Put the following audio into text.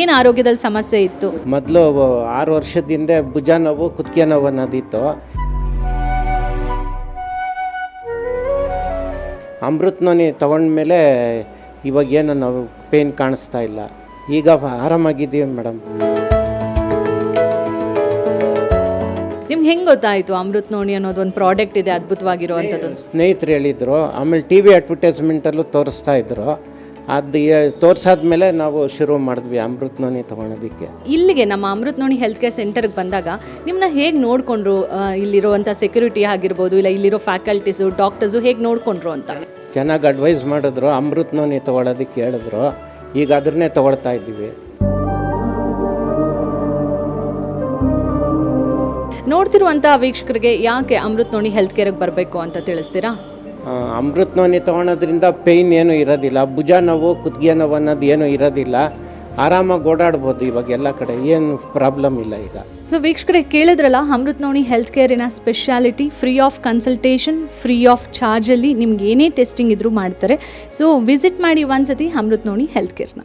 ಏನು ಆರೋಗ್ಯದಲ್ಲಿ ಸಮಸ್ಯೆ ಇತ್ತು? ಮೊದಲು ಆರು ವರ್ಷದ ಹಿಂದೆ ಭುಜ ನೋವು ಕುತ್ತಿಗೆ ನೋವು ಅನ್ನೋದಿತ್ತು. ಅಮೃತ್ ನೋನಿ ತಗೊಂಡ್ಮೇಲೆ ಇವಾಗ ಏನು ನಾವು ಪೇನ್ ಕಾಣಿಸ್ತಾ ಇಲ್ಲ. ಈಗ ಆರಾಮಾಗಿದ್ದೀವಿ ಮೇಡಮ್. ನಿಮ್ಗೆ ಹೆಂಗೆ ಗೊತ್ತಾಯಿತು ಅಮೃತ್ ನೋಣಿ ಅನ್ನೋದು ಒಂದು ಪ್ರಾಡಕ್ಟ್ ಇದೆ ಅದ್ಭುತವಾಗಿರುವಂಥದ್ದು ಸ್ನೇಹಿತರು ಹೇಳಿದರು ಆಮೇಲೆ ಟಿ ವಿ ಅಡ್ವರ್ಟೈಸ್ಮೆಂಟಲ್ಲೂ ತೋರಿಸ್ತಾ ಇದ್ರು. ಅದು ತೋರಿಸಾದ್ಮೇಲೆ ನಾವು ಶುರು ಮಾಡಿದ್ವಿ ಅಮೃತ್ ನೋನಿ ತೊಗೊಳೋದಕ್ಕೆ. ಇಲ್ಲಿಗೆ ನಮ್ಮ ಅಮೃತ್ ನೋಣಿ ಹೆಲ್ತ್ ಕೇರ್ ಸೆಂಟರ್ಗೆ ಬಂದಾಗ ನಿಮ್ಮನ್ನ ಹೇಗೆ ನೋಡಿಕೊಂಡ್ರು ಇಲ್ಲಿರುವಂಥ ಸೆಕ್ಯೂರಿಟಿ ಆಗಿರ್ಬೋದು ಇಲ್ಲ ಇಲ್ಲಿರೋ ಫ್ಯಾಕಲ್ಟೀಸು ಡಾಕ್ಟರ್ಸು ಹೇಗೆ ನೋಡಿಕೊಂಡ್ರು ಅಂತ? ಚೆನ್ನಾಗಿ ಅಡ್ವೈಸ್ ಮಾಡಿದ್ರು ಅಮೃತ್ ನೋನಿ ತೊಗೊಳೋದಕ್ಕೆ ಹೇಳಿದ್ರು ಈಗ ಅದನ್ನೇ ತೊಗೊಳ್ತಾ ಇದ್ದೀವಿ. ನೋಡ್ತಿರುವಂಥ ವೀಕ್ಷಕರಿಗೆ ಯಾಕೆ ಅಮೃತ್ ನೋಣಿ ಹೆಲ್ತ್ ಕೇರ್ಗೆ ಬರಬೇಕು ಅಂತ ತಿಳಿಸ್ತೀರಾ? ಆ, ಅಮೃತ್ ನೋನಿ ತೊಗೊಳೋದ್ರಿಂದ ಪೇಯ್ನ್ ಏನೂ ಇರೋದಿಲ್ಲ. ಭುಜ ನೋವು ಕುತ್ತಿಗೆ ನೋವು ಅನ್ನೋದು ಏನೂ ಇರೋದಿಲ್ಲ. ಆರಾಮಾಗಿ ಓಡಾಡ್ಬೋದು ಇವಾಗ ಎಲ್ಲ ಕಡೆ. ಏನು ಪ್ರಾಬ್ಲಮ್ ಇಲ್ಲ ಈಗ. ಸೊ ವೀಕ್ಷಕರೇ ಕೇಳಿದ್ರಲ್ಲ Amrut Noni health ಕೇರಿನ speciality free of consultation free of ಚಾರ್ಜಲ್ಲಿ ನಿಮ್ಗೆ ಏನೇ ಟೆಸ್ಟಿಂಗ್ ಇದ್ರೂ ಮಾಡ್ತಾರೆ. ಸೊ ವಿಸಿಟ್ ಮಾಡಿ ಒಂದ್ಸತಿ ಅಮೃತ್ ನೋಣಿ ಹೆಲ್ತ್ ಕೇರ್ನ